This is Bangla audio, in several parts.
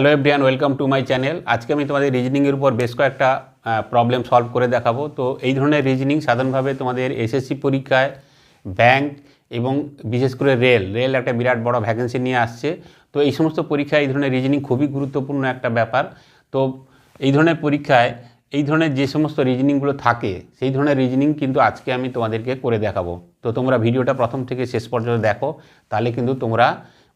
Hello everyone welcome to my channel আজকে আমি তোমাদের রিজনিংয়ের উপর বেশ কয়েকটা প্রবলেম সলভ করে দেখাবো। তো এই ধরনের রিজনিং সাধারণভাবে তোমাদের এসএসসি পরীক্ষায় ব্যাংক এবং বিশেষ করে রেল রেল একটা বিরাট বড় ভ্যাকেন্সি নিয়ে আসছে। তো এই সমস্ত পরীক্ষায় এই ধরনের রিজনিং খুবই গুরুত্বপূর্ণ একটা ব্যাপার। তো এই ধরনের পরীক্ষায় এই ধরনের যে সমস্ত রিজনিংগুলো থাকে, সেই ধরনের রিজনিং কিন্তু আজকে আমি তোমাদেরকে করে দেখাবো। তো তোমরা ভিডিওটা প্রথম থেকে শেষ পর্যন্ত দেখো, তাহলে কিন্তু তোমরা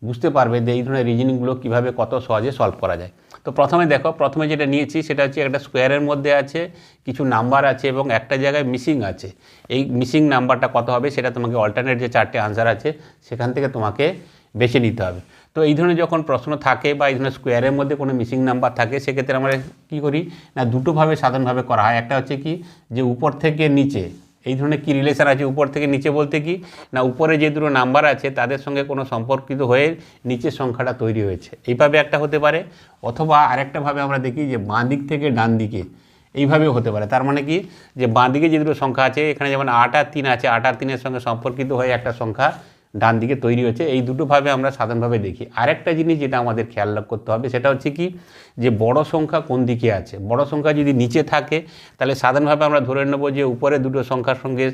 বুঝতে পারবে যে এই ধরনের রিজনিংগুলো কীভাবে কত সহজে সলভ করা যায়। তো প্রথমে দেখো, প্রথমে যেটা নিয়েছি সেটা হচ্ছে একটা স্কোয়ারের মধ্যে আছে, কিছু নাম্বার আছে এবং একটা জায়গায় মিসিং আছে। এই মিসিং নাম্বারটা কত হবে সেটা তোমাকে অল্টারনেট যে চারটে আনসার আছে, সেখান থেকে তোমাকে বেছে নিতে হবে। তো এই ধরনের যখন প্রশ্ন থাকে বা এই ধরনের স্কোয়ারের মধ্যে কোনো মিসিং নাম্বার থাকে, সেক্ষেত্রে আমরা কী করি? না, দুটোভাবে সাধারণভাবে করা হয়। একটা হচ্ছে কি? যে উপর থেকে নিচে এই ধরনের কী রিলেশান আছে উপর থেকে নিচে বলতে কি? না, উপরে যে দুটো নাম্বার আছে, তাদের সঙ্গে কোনো সম্পর্কিত হয়ে নিচের সংখ্যাটা তৈরি হয়েছে। এইভাবে একটা হতে পারে। অথবা আরেকটাভাবে আমরা দেখি যে, বাঁ দিক থেকে ডান দিকে। এইভাবেও হতে পারে। তার মানে কি? যে বাঁ দিকে যে দুটো সংখ্যা আছে, এখানে যেমন আট আর তিন আছে, আট আর তিনের সঙ্গে সম্পর্কিত হয়ে একটা সংখ্যা ডান দিকে তৈরি হচ্ছে এই দুটোভাবে আমরা সাধারণভাবে দেখি। আরেকটা জিনিস যেটা আমাদের খেয়াল করতে হবে, সেটা হচ্ছে কি যে বড় সংখ্যা কোন দিকে আছে? বড় সংখ্যা যদি নিচে থাকে, তাহলে সাধারণভাবে আমরা ধরে নেব যে উপরে দুটো সংখ্যার সঙ্গে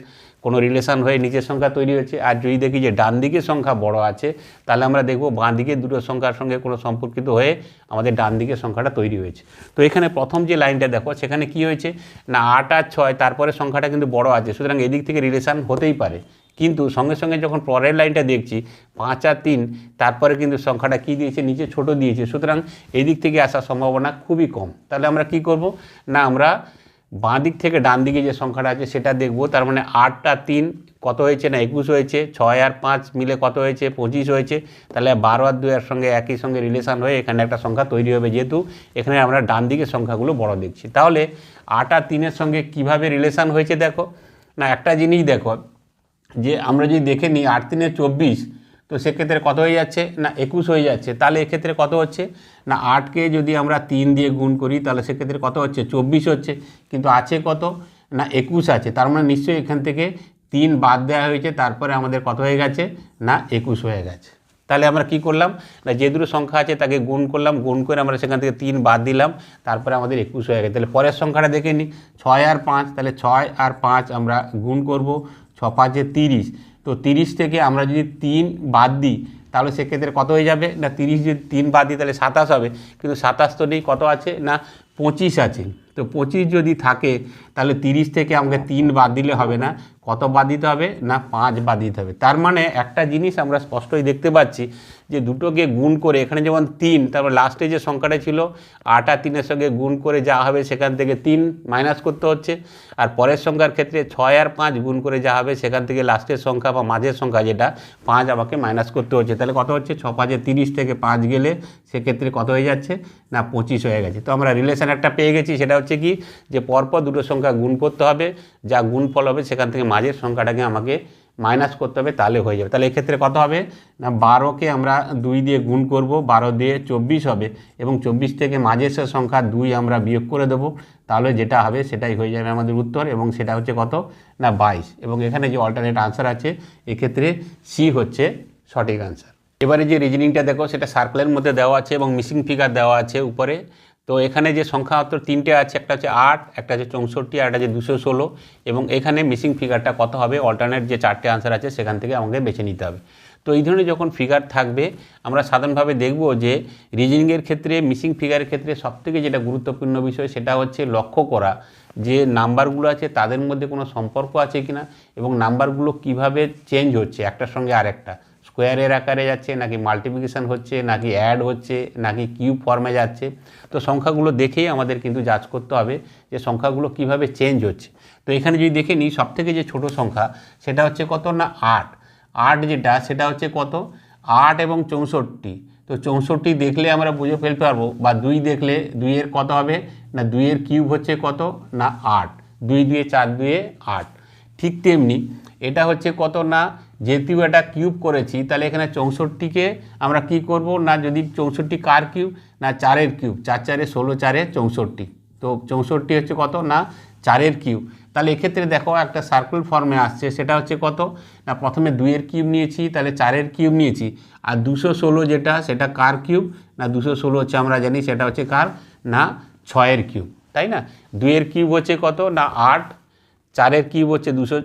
কোনো রিলেশন হয়ে নিচের সংখ্যা তৈরি হচ্ছে আর যদি দেখি যে ডান দিকের সংখ্যা বড় আছে, তাহলে আমরা দেখব বাঁ দিকে দুটো সংখ্যার সঙ্গে কোনো সম্পর্কিত হয়ে আমাদের ডান দিকের সংখ্যাটা তৈরি হয়েছে। তো এখানে প্রথম যে লাইনটা দেখো, সেখানে কি হয়েছে? না, আট আর ছয়, তারপরে সংখ্যাটা কিন্তু বড় আছে। সুতরাং এদিক থেকে রিলেশন হতেই পারে। কিন্তু সঙ্গে সঙ্গে যখন পরের লাইনটা দেখছি, পাঁচ আর তিন, তারপরে কিন্তু সংখ্যাটা কী দিয়েছে? নিচে ছোট দিয়েছে। সুতরাং এই দিক থেকে আসার সম্ভাবনা খুবই কম। তাহলে আমরা কি করব? না, আমরা বাঁ দিক থেকে ডান দিকে যে সংখ্যাটা আছে সেটা দেখব। তার মানে আট আর তিন কত হয়েছে না একুশ হয়েছে? ছয় আর পাঁচ মিলে কত হয়েছে? পঁচিশ হয়েছে। তাহলে বারো আর দুয়ের সঙ্গে একই সঙ্গে রিলেশান হয়ে এখানে একটা সংখ্যা তৈরি হবে যেহেতু এখানে আমরা ডান দিকের সংখ্যাগুলো বড় দেখছি। তাহলে আট আর তিনের সঙ্গে কীভাবে রিলেশান হয়েছে দেখো? না, একটা জিনিস দেখো। যে আমরা যদি দেখে নিই আট তিনে চব্বিশ, তো সেক্ষেত্রে কত হয়ে যাচ্ছে? না, একুশ হয়ে যাচ্ছে। তাহলে এক্ষেত্রে কত হচ্ছে? না, আটকে যদি আমরা তিন দিয়ে গুণ করি, তাহলে সেক্ষেত্রে কত হচ্ছে? চব্বিশ হচ্ছে। কিন্তু আছে কত? না, একুশ আছে। তার মানে নিশ্চয়ই এখান থেকে তিন বাদ দেওয়া হয়েছে, তারপরে আমাদের কত হয়ে গেছে? না, একুশ হয়ে গেছে। তাহলে আমরা কি করলাম? না, যে দুটো সংখ্যা আছে তাকে গুণ করলাম। গুণ করে আমরা সেখান থেকে তিন বাদ দিলাম, তারপরে আমাদের একুশ হয়ে গেছে। তাহলে পরের সংখ্যাটা দেখে নিই। ছয় আর পাঁচ, তাহলে ছয় আর পাঁচ আমরা গুণ করব। ছ পাঁচে তিরিশ। তো তিরিশ থেকে আমরা যদি তিন বাদ দিই, তাহলে সেক্ষেত্রে কত হয়ে যাবে? না, তিরিশ যদি তিন বাদ দিই, তাহলে সাতাশ হবে। কিন্তু সাতাশ তো নেই, কত আছে? না, পঁচিশ আছে। তো পঁচিশ যদি থাকে, তাহলে তিরিশ থেকে আমাকে তিন বাদ দিলে হবে না। কত বাদ দিতে হবে? না, পাঁচ বাদ দিতে হবে। তার মানে একটা জিনিস আমরা স্পষ্টই দেখতে পাচ্ছি যে দুটোকে গুণ করে, এখানে যেমন তিন, তারপর লাস্টে যে সংখ্যাটা ছিল আট আর তিনের সঙ্গে গুণ করে যা হবে সেখান থেকে তিন মাইনাস করতে হচ্ছে। আর পরের সংখ্যার ক্ষেত্রে ছয় আর পাঁচ গুণ করে যা হবে সেখান থেকে লাস্টের সংখ্যা বা মাঝের সংখ্যা যেটা, পাঁচ আমাকে মাইনাস করতে হচ্ছে। তাহলে কত হচ্ছে? ছ পাঁচে তিরিশ থেকে পাঁচ গেলে সেক্ষেত্রে কত হয়ে যাচ্ছে? না, পঁচিশ হয়ে গেছে। তো আমরা রিলেশন একটা পেয়ে গেছি, সেটা হচ্ছে কি? যে পরপর দুটো সংখ্যা গুণ করতে হবে, যা গুণফল হবে সেখান থেকে মাঝের সংখ্যাটাকে আমাকে মাইনাস করতে হবে, তাহলে হয়ে যাবে। তাহলে এক্ষেত্রে কত হবে? না, বারোকে আমরা দুই দিয়ে গুণ করব, বারো দিয়ে চব্বিশ হবে এবং চব্বিশ থেকে মাঝের সংখ্যা দুই আমরা বিয়োগ করে দেবো। তাহলে যেটা হবে সেটাই হয়ে যাবে আমাদের উত্তর এবং সেটা হচ্ছে কত? না, বাইশ। এবং এখানে যে অল্টারনেট আনসার আছে, এক্ষেত্রে সি হচ্ছে সঠিক আনসার এবারে যে রিজনিংটা দেখো, সেটা সার্কেলের মধ্যে দেওয়া আছে এবং মিসিং ফিগার দেওয়া আছে উপরে। তো এখানে যে সংখ্যা মাত্র তিনটে আছে, একটা হচ্ছে আট, একটা হচ্ছে চৌষট্টি, আর একটা হচ্ছে দুশো ষোলো, এবং এখানে মিসিং ফিগারটা কত হবে? অল্টারনেট যে চারটে আনসার আছে, সেখান থেকে আমাকে বেছে নিতে হবে। তো এই ধরনের যখন ফিগার থাকবে, আমরা সাধারণভাবে দেখব যে রিজনিংয়ের ক্ষেত্রে মিসিং ফিগারের ক্ষেত্রে সবথেকে যেটা গুরুত্বপূর্ণ বিষয়, সেটা হচ্ছে লক্ষ্য করা। যে নাম্বারগুলো আছে তাদের মধ্যে কোনো সম্পর্ক আছে কিনা এবং নাম্বারগুলো কীভাবে চেঞ্জ হচ্ছে, একটার সঙ্গে আরেকটা। স্কোয়ারের আকারে যাচ্ছে, নাকি মাল্টিপ্লিকেশান হচ্ছে, নাকি অ্যাড হচ্ছে, নাকি কিউব ফর্মে যাচ্ছে। তো সংখ্যাগুলো দেখেই আমাদের কিন্তু যাচ করতে হবে যে সংখ্যাগুলো কীভাবে চেঞ্জ হচ্ছে। তো এখানে যদি দেখে নিই, সবথেকে যে ছোট সংখ্যা সেটা হচ্ছে কত না আট? আট যেটা, সেটা হচ্ছে কত? আট এবং চৌষট্টি। তো চৌষট্টি দেখলে আমরা বুঝে ফেলতে পারব, বা দুই দেখলে দুইয়ের কত হবে? না দুইয়ের কিউব হচ্ছে কত? না আট। দুই দুয়ে চার দুয়ে আট। ঠিক তেমনি এটা হচ্ছে কত না? যেহেতু এটা কিউব করেছি, তাহলে এখানে চৌষট্টিকে আমরা কি করব? না যদি চৌষট্টি কার কিউব? না চারের কিউব। চার চারে ষোলো, চারে চৌষট্টি। তো চৌষট্টি হচ্ছে কত? না চারের কিউব। তাহলে এক্ষেত্রে দেখো একটা সার্কেল ফর্মে আসছে, সেটা হচ্ছে কত? না প্রথমে দুইয়ের কিউব নিয়েছি, তাহলে চারের কিউব নিয়েছি। আর দুশো ষোলো যেটা, সেটা কার কিউব? না দুশো ষোলো হচ্ছে আমরা জানি, সেটা হচ্ছে কার? না ছয়ের কিউব, তাই না? দুইয়ের কিউব হচ্ছে কত? না, আট। চারের কিউব হচ্ছে দুশো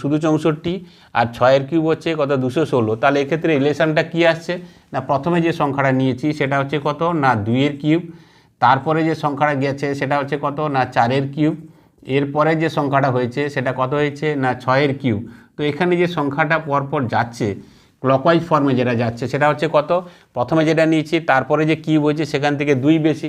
শুধু চৌষট্টি। আর ছয়ের কিউব হচ্ছে কত? দুশো ষোলো। তাহলে এক্ষেত্রে রিলেশনটা কী আসছে? না, প্রথমে যে সংখ্যাটা নিয়েছি সেটা হচ্ছে কত? না, দুইয়ের কিউব। তারপরে যে সংখ্যাটা গেছে সেটা হচ্ছে কত? না, চারের কিউব। এরপরে যে সংখ্যাটা হয়েছে সেটা কত হয়েছে? না, ছয়ের কিউব। তো এখানে যে সংখ্যাটা পরপর যাচ্ছে ক্লকওয়াইজ ফর্মে যেটা যাচ্ছে সেটা হচ্ছে কত? প্রথমে যেটা নিয়েছি, তারপরে যে কিউব হয়েছে সেখান থেকে দুই বেশি।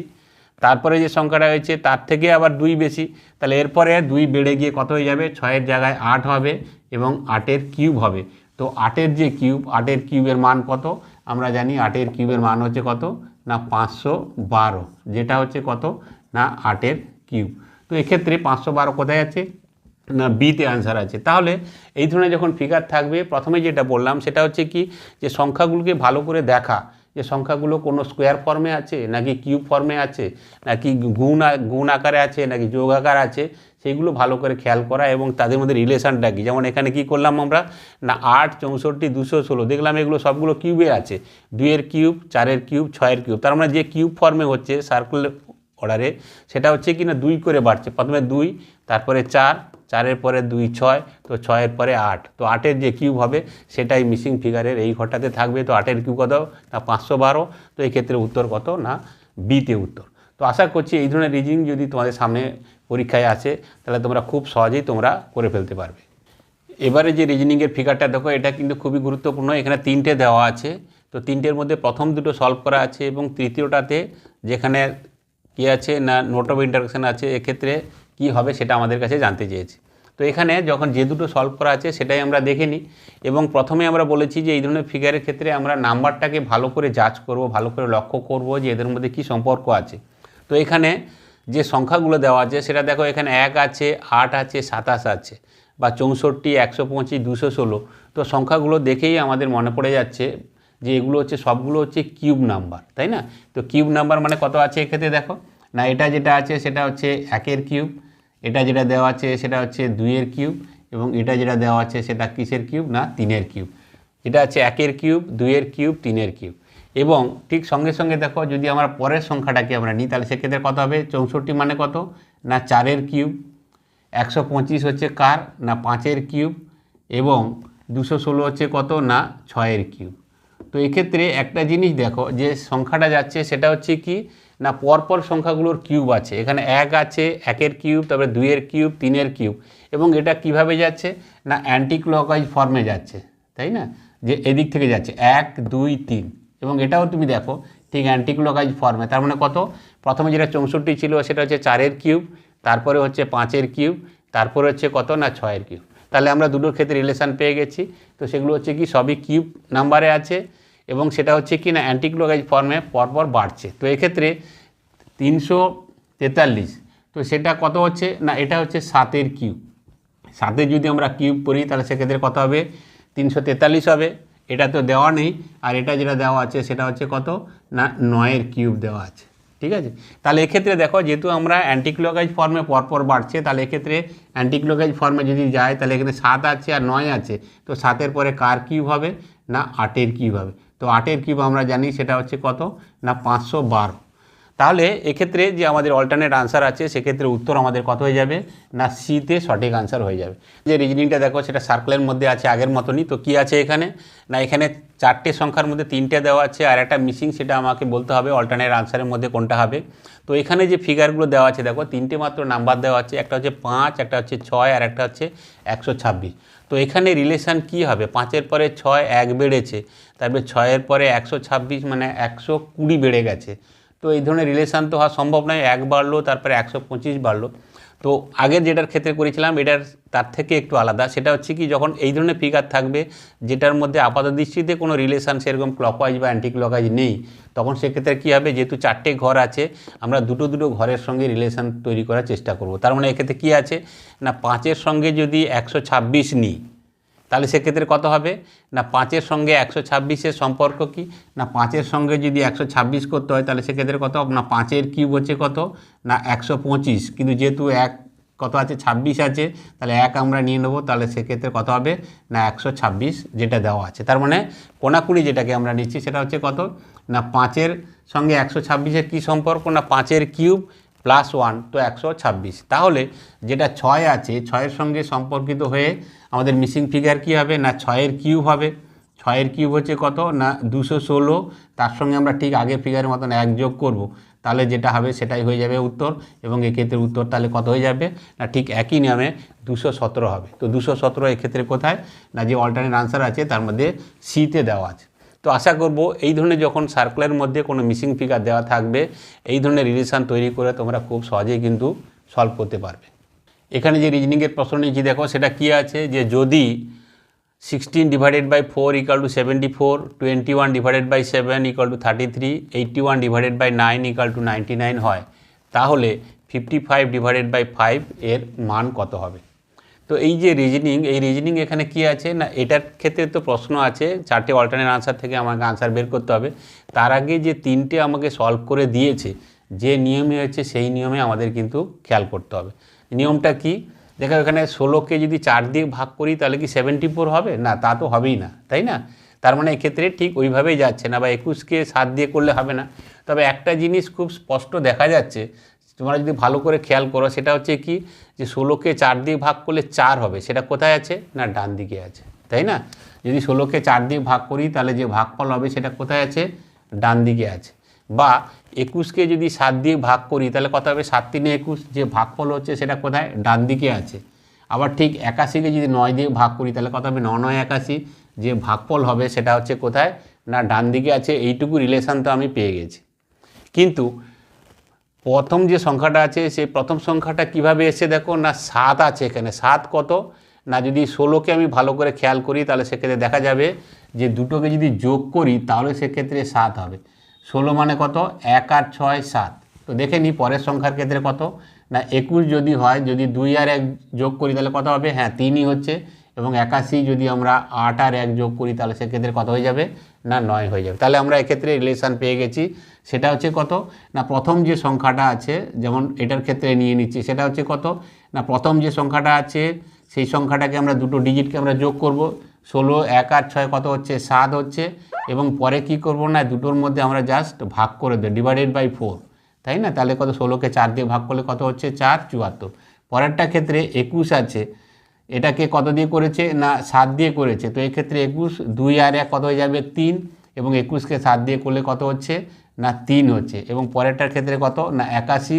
তারপরে যে সংখ্যাটা হয়েছে, তার থেকে আবার দুই বেশি। তাহলে এরপরে দুই বেড়ে গিয়ে কত হয়ে যাবে? ছয়ের জায়গায় আট হবে এবং আটের কিউব হবে। তো আটের যে কিউব, আটের কিউবের মান কত? আমরা জানি আটের কিউবের মান হচ্ছে কত? না, পাঁচশো বারো। যেটা হচ্ছে কত? না, আটের কিউব। তো এক্ষেত্রে পাঁচশো বারো কোথায় আছে? না বিতে আনসার আছে। তাহলে এই ধরনের যখন ফিগার থাকবে, প্রথমে যেটা বললাম, সেটা হচ্ছে কি? যে সংখ্যাগুলোকে ভালো করে দেখা। যে সংখ্যাগুলো কোনো স্কোয়ার ফর্মে আছে, নাকি কিউব ফর্মে আছে, নাকি গুণ গুণ আকারে আছে, নাকি যোগ আকার আছে সেইগুলো ভালো করে খেয়াল করা এবং তাদের মধ্যে রিলেশনটা কি? যেমন এখানে কি করলাম আমরা? না, আট, চৌষট্টি, দুশো, ষোলো, দেখলাম এগুলো সবগুলো কিউবে আছে। দুইয়ের কিউব চারের কিউব ছয়ের কিউব তার মানে যে কিউব ফর্মে হচ্ছে সার্কুল অর্ডারে সেটা হচ্ছে কি না দুই করে বাড়ছে। প্রথমে দুই, তারপরে চার চারের পরে দুই ছয়, তো ছয়ের পরে আট। তো আটের যে কিউব হবে, সেটাই মিসিং ফিগারের এই ঘরটাতে থাকবে। তো আটের কিউব কত? না, পাঁচশো বারো। তো এই ক্ষেত্রে উত্তর কত? না বিতে উত্তর। তো আশা করছি এই ধরনের রিজিং যদি তোমাদের সামনে পরীক্ষায় আসে তাহলে তোমরা খুব সহজেই তোমরা করে ফেলতে পারবে। এবারে যে রিজনিংয়ের ফিগারটা দেখো, এটা কিন্তু খুবই গুরুত্বপূর্ণ। এখানে তিনটে দেওয়া আছে। তো তিনটের মধ্যে প্রথম দুটো সলভ করা আছে এবং তৃতীয়টাতে যেখানে কী আছে না নোট অফ ইন্টারাকশান আছে, এক্ষেত্রে কি হবে সেটা আমাদের কাছে জানতে চেয়েছে। তো এখানে যখন যে দুটো সলভ করা আছে সেটাই আমরা দেখে নিই এবং প্রথমে আমরা বলেছি যে এই ধরনের ফিগারের ক্ষেত্রে আমরা নাম্বারটাকে ভালো করে যাচ করব, ভালো করে লক্ষ্য করব যে এদের মধ্যে কি সম্পর্ক আছে। তো এখানে যে সংখ্যাগুলো দেওয়া আছে সেটা দেখো এখানে এক আছে, আট আছে, সাতাশ আছে বা চৌষট্টি, একশো পঁচিশ, দুশো ষোলো। তো সংখ্যাগুলো দেখেই আমাদের মনে পড়ে যাচ্ছে যে এগুলো হচ্ছে, সবগুলো হচ্ছে কিউব নাম্বার তাই না? তো কিউব নাম্বার মানে কত আছে এক্ষেত্রে দেখো? না, এটা যেটা আছে সেটা হচ্ছে একের কিউব এটা যেটা দেওয়া আছে সেটা হচ্ছে দুইয়ের কিউব এবং এটা যেটা দেওয়া আছে সেটা কিসের কিউব না তিনের কিউব। এটা আছে একের কিউব, দুইয়ের কিউব, তিনের কিউব। এবং ঠিক সঙ্গে সঙ্গে দেখো যদি আমরা পরের সংখ্যাটাকে আমরা নিই, তাহলে সেক্ষেত্রে কত হবে? চৌষট্টি মানে কত? না চারের কিউব। একশো পঁচিশ হচ্ছে কার? না পাঁচের কিউব। এবং দুশো ষোলো হচ্ছে কত? না ছয়ের কিউব। তো এক্ষেত্রে একটা জিনিস দেখো, যে সংখ্যাটা যাচ্ছে সেটা হচ্ছে কি? না, পরপর সংখ্যাগুলোর কিউব আছে। এখানে এক আছে, একের কিউব, তারপরে দুইয়ের কিউব, তিনের কিউব। এবং এটা কীভাবে যাচ্ছে? না অ্যান্টি ক্লকওয়াইজ ফর্মে যাচ্ছে, তাই না? যে এদিক থেকে যাচ্ছে, এক, দুই, তিন। এবং এটাও তুমি দেখো, ঠিক অ্যান্টি ক্লকওয়াইজ ফর্মে তার মানে কত? প্রথমে যেটা চৌষট্টি ছিল, সেটা হচ্ছে চারের কিউব, তারপরে হচ্ছে পাঁচের কিউব, তারপরে হচ্ছে কত? না, ছয়ের কিউব। তাহলে আমরা দুটোর ক্ষেত্রে রিলেশান পেয়ে গেছি। তো সেগুলো হচ্ছে কি? সবই কিউব নাম্বারে আছে। এবং সেটা হচ্ছে কি না অ্যান্টিক্লোগাইজ ফর্মে পরপর বাড়ছে। তো এক্ষেত্রে তিনশো তেতাল্লিশ, তো সেটা কত হচ্ছে? না, এটা হচ্ছে সাতের কিউব। সাতে যদি আমরা কিউব করি, তাহলে সেক্ষেত্রে কত হবে? তিনশো তেতাল্লিশ হবে। এটা তো দেওয়া নেই। আর এটা যেটা দেওয়া আছে, সেটা হচ্ছে কত? না, নয়ের কিউব দেওয়া আছে। ঠিক আছে? তাহলে এক্ষেত্রে দেখো, যেহেতু আমরা অ্যান্টিক্লোগাইজ ফর্মে পরপর বাড়ছে, তাহলে এক্ষেত্রে অ্যান্টিক্লোগাইজ ফর্মে যদি যায়, তাহলে এখানে সাত আছে আর নয় আছে। তো সাতের পরে কার কিউব হবে? না, আটের কিউব হবে। তো আটের কিউব আমরা জানি, সেটা হচ্ছে কত? না, পাঁচশো বারো। তাহলে এক্ষেত্রে যে আমাদের অল্টারনেট আনসার আছে, সেক্ষেত্রে উত্তর আমাদের কত হয়ে যাবে? না, সিতে সঠিক আনসার হয়ে যাবে। যে রিজনিংটা দেখো, সেটা সার্কেলের মধ্যে আছে, আগের মতনই। তো কি আছে এখানে? না, এখানে চারটে সংখ্যার মধ্যে তিনটে দেওয়া আছে, আর একটা মিসিং সেটা আমাকে বলতে হবে অল্টারনেট আনসারের মধ্যে কোনটা হবে। তো এখানে যে ফিগারগুলো দেওয়া আছে, দেখো, তিনটে মাত্র নাম্বার দেওয়া আছে, একটা হচ্ছে পাঁচ, একটা হচ্ছে ছয়, আর একটা হচ্ছে একশো ছাব্বিশ। তো এখানে রিলেশান কি হবে? পাঁচের পরে ছয় এক বেড়েছে। তারপরে ছয়ের পরে একশো ছাব্বিশ মানে একশো কুড়ি বেড়ে গেছে। তো এই ধরনের রিলেশান তো হওয়া সম্ভব নয়, এক বাড়লো, তারপরে একশো পঁচিশ বাড়লো। তো আগের যেটার ক্ষেত্রে করেছিলাম, এটার তার থেকে একটু আলাদা। সেটা হচ্ছে কি, যখন এই ধরনের ফিগার থাকবে, যেটার মধ্যে আপাত দৃষ্টিতে কোনো রিলেশান সেরকম ক্লকওয়াইজ বা অ্যান্টি ক্লকওয়াইজ নেই, তখন সেক্ষেত্রে কী হবে, যেহেতু চারটে ঘর আছে, আমরা দুটো দুটো ঘরের সঙ্গে রিলেশান তৈরি করার চেষ্টা করব। তার মানে এক্ষেত্রে কী আছে, না পাঁচের সঙ্গে যদি একশো ছাব্বিশ নিই তাহলে সেক্ষেত্রে কত হবে? না পাঁচের সঙ্গে একশো ছাব্বিশের সম্পর্ক কি? না পাঁচের সঙ্গে যদি একশো ছাব্বিশ করতে হয়, তাহলে সেক্ষেত্রে কত? না পাঁচের কিউব হচ্ছে কত? না একশো পঁচিশ। কিন্তু যেহেতু এক কত আছে? ছাব্বিশ আছে, তাহলে এক আমরা নিয়ে নেব, তাহলে সেক্ষেত্রে কত হবে? না একশো ছাব্বিশ যেটা দেওয়া আছে। তার মানে কোনাকুড়ি যেটাকে আমরা নিচ্ছি, সেটা হচ্ছে কত? না পাঁচের সঙ্গে একশো ছাব্বিশের কী সম্পর্ক? না পাঁচের কিউব প্লাস ওয়ান, তো একশো ছাব্বিশ। তাহলে যেটা ছয় আছে, ছয়ের সঙ্গে সম্পর্কিত হয়ে আমাদের মিসিং ফিগার কী হবে? না ছয়ের কিউব হবে? ছয়ের কিউব হচ্ছে কত? না দুশো ষোলো। তার সঙ্গে আমরা ঠিক আগের ফিগারের মতন এক যোগ করব। তাহলে যেটা হবে সেটাই হয়ে যাবে উত্তর এবং এক্ষেত্রে উত্তর তাহলে কত হয়ে যাবে? না ঠিক একই নিয়মে দুশো সতেরো হবে। তো দুশো সতেরো এক্ষেত্রে কোথায়? না যে অল্টারনেট আনসার আছে, তার মধ্যে সিতে দেওয়া আছে। তো আশা করব এই ধরনের যখন সার্কুলারের মধ্যে কোনো মিসিং ফিগার দেওয়া থাকবে, এই ধরনের রিলেশান তৈরি করে তোমরা খুব সহজেই কিন্তু সলভ করতে পারবে। এখানে যে রিজনিংয়ের প্রশ্ন নিয়েছি, দেখো সেটা কি আছে? যে যদি sixteen divided by four equal to seventy four twenty one divided by seven equal to thirty three eighty one divided by nine equal to ninety nine হয়, তাহলে fifty five divided by five এর মান কত হবে? তো এই যে রিজনিং এই রিজনিং এখানে কি আছে? না, এটার ক্ষেত্রে তো প্রশ্ন আছে, চারটে অল্টারনেট আনসার থেকে আমাকে আনসার বের করতে হবে। তার আগে যে তিনটে আমাকে সলভ করে দিয়েছে, যে নিয়মে হচ্ছে সেই নিয়মে আমাদের কিন্তু খেয়াল করতে হবে। নিয়মটা কি? দেখো, এখানে ষোলোকে যদি চার দিয়ে ভাগ করি, তাহলে কি সেভেন্টি ফোর হবে? না, তা তো হবেই না, তাই না? তার মানে এক্ষেত্রে ঠিক ওইভাবেই যাচ্ছে না, বা একুশকে সাত দিয়ে করলে হবে না। তবে একটা জিনিস খুব স্পষ্ট দেখা যাচ্ছে, তোমরা যদি ভালো করে খেয়াল করো, সেটা হচ্ছে কি? যে ষোলোকে চার দিয়ে ভাগ করলে চার হবে, সেটা কোথায় আছে? না, ডান দিকে আছে, তাই না? যদি ষোলোকে চার দিয়ে ভাগ করি, তাহলে যে ভাগফল হবে, সেটা কোথায় আছে? ডান দিকে আছে। বা একুশকে যদি সাত দিয়ে ভাগ করি, তাহলে কত হবে? সাত তিনে একুশ। যে ভাগফল হচ্ছে সেটা কোথায়? ডান দিকে আছে। আবার ঠিক একাশিকে যদি নয় দিয়ে ভাগ করি, তাহলে কত হবে? ন নয় একাশি। যে ভাগফল হবে সেটা হচ্ছে কোথায়? না, ডান দিকে আছে। এইটুকু রিলেশান তো আমি পেয়ে গেছি। কিন্তু প্রথম যে সংখ্যাটা আছে, সেই প্রথম সংখ্যাটা কীভাবে এসে দেখো? না, সাত আছে এখানে। সাত কত? না, যদি ষোলোকে আমি ভালো করে খেয়াল করি, তাহলে সেক্ষেত্রে দেখা যাবে যে দুটোকে যদি যোগ করি, তাহলে সেক্ষেত্রে সাত হবে। ষোলো মানে কত? এক আর ছয়, সাত। তো দেখে নিই পরের সংখ্যার ক্ষেত্রে কত? না, একুশ যদি হয়, যদি দুই আর এক যোগ করি, তাহলে কত হবে? হ্যাঁ তিনই হচ্ছে। এবং একাশি যদি আমরা আট আর এক যোগ করি, তাহলে সেক্ষেত্রে কত হয়ে যাবে? না, নয় হয়ে যাবে। তাহলে আমরা এক্ষেত্রে রিলেশান পেয়ে গেছি। সেটা হচ্ছে কত? না, প্রথম যে সংখ্যাটা আছে, যেমন এটার ক্ষেত্রে নিয়ে নিচ্ছি, সেটা হচ্ছে কত? না, প্রথম যে সংখ্যাটা আছে, সেই সংখ্যাটাকে আমরা দুটো ডিজিটকে আমরা যোগ করব। ষোলো, এক আর ছয় কত হচ্ছে? সাত হচ্ছে। এবং পরে কি করব না, দুটোর মধ্যে আমরা জাস্ট ভাগ করে দেব ডিভাইডেড বাই ফোর তাই না? তাহলে কত? ষোলোকে চার দিয়ে ভাগ করলে কত হচ্ছে? চার, চুয়াত্তর। পরেরটা ক্ষেত্রে একুশ আছে, এটাকে কত দিয়ে করেছে? না, সাত দিয়ে করেছে। তো এক্ষেত্রে একুশ, দুই আর এক কত হয়ে যাবে? তিন, এবং একুশকে সাত দিয়ে করলে কত হচ্ছে? না, তিন হচ্ছে। এবং পরেরটার ক্ষেত্রে কত? না, একাশি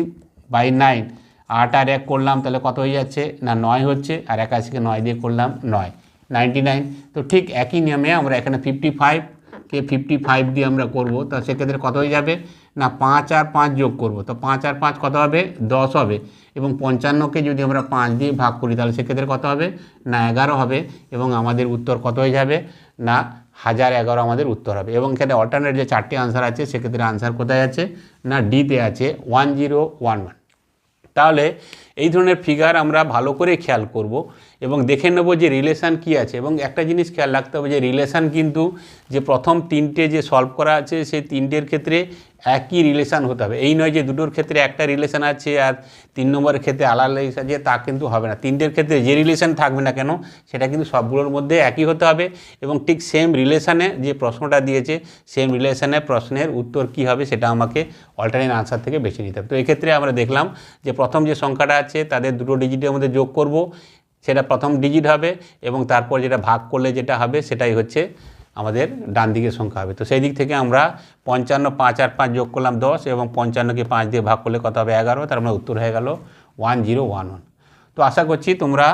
বাই নাইন আট আর এক করলাম, তাহলে কত হয়ে যাচ্ছে? না, নয় হচ্ছে, আর একাশিকে নয় দিয়ে করলাম নয় নাইনটি নাইন তো ঠিক একই নিয়মে আমরা এখানে ফিফটি ফাইভকে ফিফটি ফাইভ দিয়ে আমরা করব, তা সেক্ষেত্রে কত হয়ে যাবে? না, পাঁচ আর পাঁচ যোগ করব, তো পাঁচ আর পাঁচ কত হবে? দশ হবে। এবং পঞ্চান্নকে যদি আমরা পাঁচ দিয়ে ভাগ করি, তাহলে সেক্ষেত্রে কত হবে? না, এগারো হবে। এবং আমাদের উত্তর কত হয়ে যাবে? না, হাজার এগারো আমাদের উত্তর হবে। এবং এখানে অল্টারনেট যে চারটি আনসার আছে, সেক্ষেত্রে আনসার কোথায় আছে? না ডিতে আছে ওয়ান জিরো ওয়ান ওয়ান তাহলে এই ধরনের ফিগার আমরা ভালো করে খেয়াল করব এবং দেখে নেব যে রিলেশান কি আছে। এবং একটা জিনিস খেয়াল রাখতে হবে যে রিলেশান কিন্তু যে প্রথম তিনটে যে সলভ করা আছে, সেই তিনটের ক্ষেত্রে একই রিলেশান হতে হবে। এই নয় যে দুটোর ক্ষেত্রে একটা রিলেশান আছে আর তিন নম্বরের ক্ষেত্রে আলাদা রিলেশান আছে, তা কিন্তু হবে না। তিনটের ক্ষেত্রে যে রিলেশান থাকবে না কেন, সেটা কিন্তু সবগুলোর মধ্যে একই হতে হবে এবং ঠিক সেম রিলেশানে যে প্রশ্নটা দিয়েছে সেম রিলেশানে প্রশ্নের উত্তর কি হবে সেটা আমাকে অল্টারনেট আনসার থেকে বেছে নিতে হবে। তো এক্ষেত্রে আমরা দেখলাম যে প্রথম যে সংখ্যাটা আছে, তাদের দুটো ডিজিটের মধ্যে যোগ করব, সেটা প্রথম ডিজিট হবে এবং তারপর যেটা ভাগ করলে যেটা হবে, সেটাই হচ্ছে আমাদের ডান দিকের সংখ্যা হবে। তো সেই দিক থেকে আমরা পঞ্চান্ন, পাঁচ আর পাঁচ যোগ করলাম দশ এবং পঞ্চান্নকে পাঁচ দিয়ে ভাগ করলে কত হবে? এগারো। তার মানে উত্তর হয়ে গেল ওয়ান জিরো ওয়ান ওয়ান। তো আশা করছি তোমরা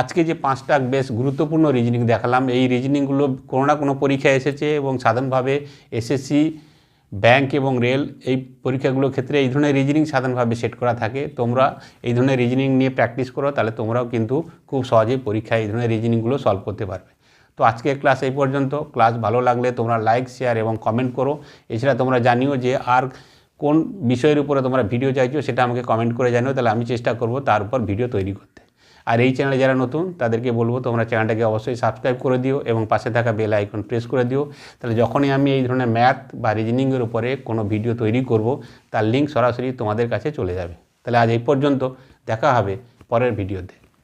আজকে যে পাঁচটা বেশ গুরুত্বপূর্ণ রিজনিং দেখালাম, এই রিজনিংগুলো কোনো না কোনো পরীক্ষায় এসেছে এবং সাধারণভাবে এসএসসি ব্যাংক এবং রেল এই পরীক্ষাগুলোর ক্ষেত্রে এই ধরনের রিজনিং সাধারণভাবে সেট করা থাকে। তোমরা এই ধরনের রিজনিং নিয়ে প্র্যাকটিস করো, তাহলে তোমরাও কিন্তু খুব সহজেই পরীক্ষায় এই ধরনের রিজনিংগুলো সলভ করতে পারবে। তো আজকের ক্লাস এই পর্যন্ত। ক্লাস ভালো লাগলে তোমরা লাইক শেয়ার এবং কমেন্ট করো। এছাড়া তোমরা জানিও যে আর কোন বিষয়ের উপরে তোমরা ভিডিও চাইছো সেটা আমাকে কমেন্ট করে জানিও, তাহলে আমি চেষ্টা করব তার উপর ভিডিও তৈরি করতে। আর এই চ্যানেলে যারা নতুন, তাদেরকে বলব তোমরা চ্যানেলটাকে অবশ্যই সাবস্ক্রাইব করে দিও এবং পাশে থাকা বেল আইকন প্রেস করে দিও। তাহলে যখনই আমি এই ধরনের ম্যাথ বা রিজনিংয়ের উপরে কোনো ভিডিও তৈরি করব, তার লিঙ্ক সরাসরি তোমাদের কাছে চলে যাবে। তাহলে আজ এই পর্যন্ত দেখা হবে পরের ভিডিওতে